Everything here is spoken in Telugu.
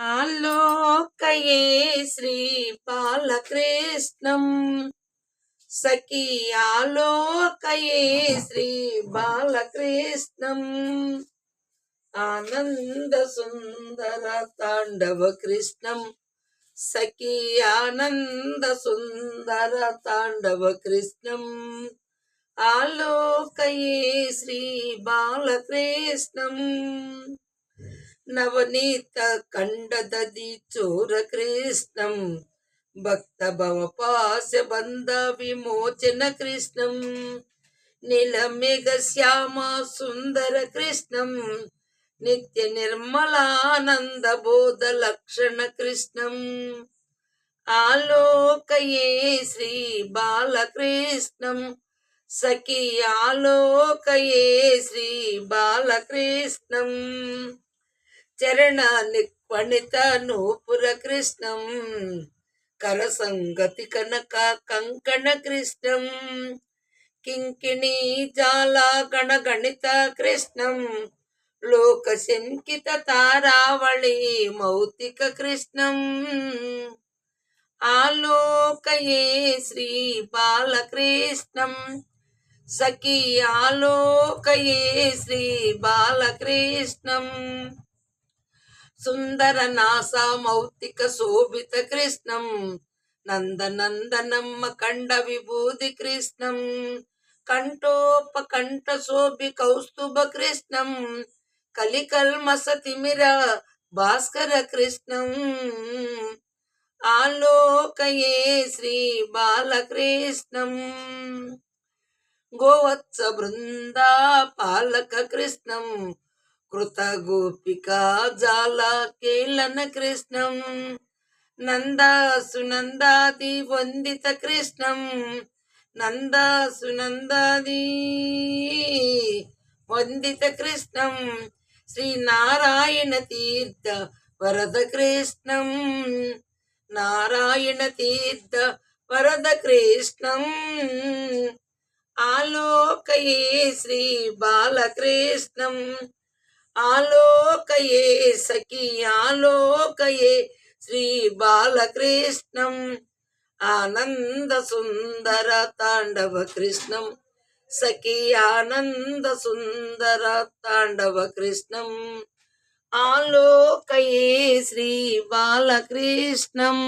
ఆలోకయే శ్రీ బాలకృష్ణం సఖీ ఆలోకయే శ్రీ బాలకృష్ణం ఆనంద సుందర తాండవ కృష్ణం. సఖీ ఆనంద సుందర తాండవ కృష్ణం. ఆలోకయే శ్రీ బాలకృష్ణం నవనీత కండదది చోర కృష్ణం భక్త భవ పాశ బంధ విమోచన కృష్ణం నీలమేఘ శ్యామ సుందర కృష్ణం నిత్య నిర్మలానంద బోధ లక్షణ కృష్ణం ఆలోకయే శ్రీ బాలకృష్ణం సఖి ఆలోకయే శ్రీ బాలకృష్ణం చరణాన్ని పణిత నూపుర కృష్ణం కరసంగతి కనక కంకణ కృష్ణం. కింకిణి జాలా గణ గణిత కృష్ణం. లోక శంకిత తారావళి మౌతిక కృష్ణం. ఆలోకయే శ్రీ బాలకృష్ణం. సఖీ ఆలోకయే శ్రీ బాలకృష్ణం. సుందర నాస మౌతిక శోభిత కృష్ణం నందనందనమ్మ కండ విభూతి కృష్ణం కంఠోపకంఠ శోభి కౌస్తుభ కృష్ణం కలికల్మస తిమిర భాస్కర కృష్ణం. ఆలోకయే శ్రీ బాలకృష్ణం. గోవత్స బృందా పాలక కృష్ణం. కృత గోపికా జాల కేళన కృష్ణం. నందాసునందాది వందిత కృష్ణం. నందాసునందాది వందిత కృష్ణం. శ్రీ నారాయణ తీర్థ వరద కృష్ణం. నారాయణ తీర్థ వరద కృష్ణం. ఆలోకయే శ్రీ బాలకృష్ణం. ఆలోకయే సఖి ఆలోకయే శ్రీ బాలకృష్ణం. ఆనంద సుందర తాండవ కృష్ణం. సఖి ఆనంద సుందర తాండవ కృష్ణం. ఆలోకయే శ్రీ బాలకృష్ణం.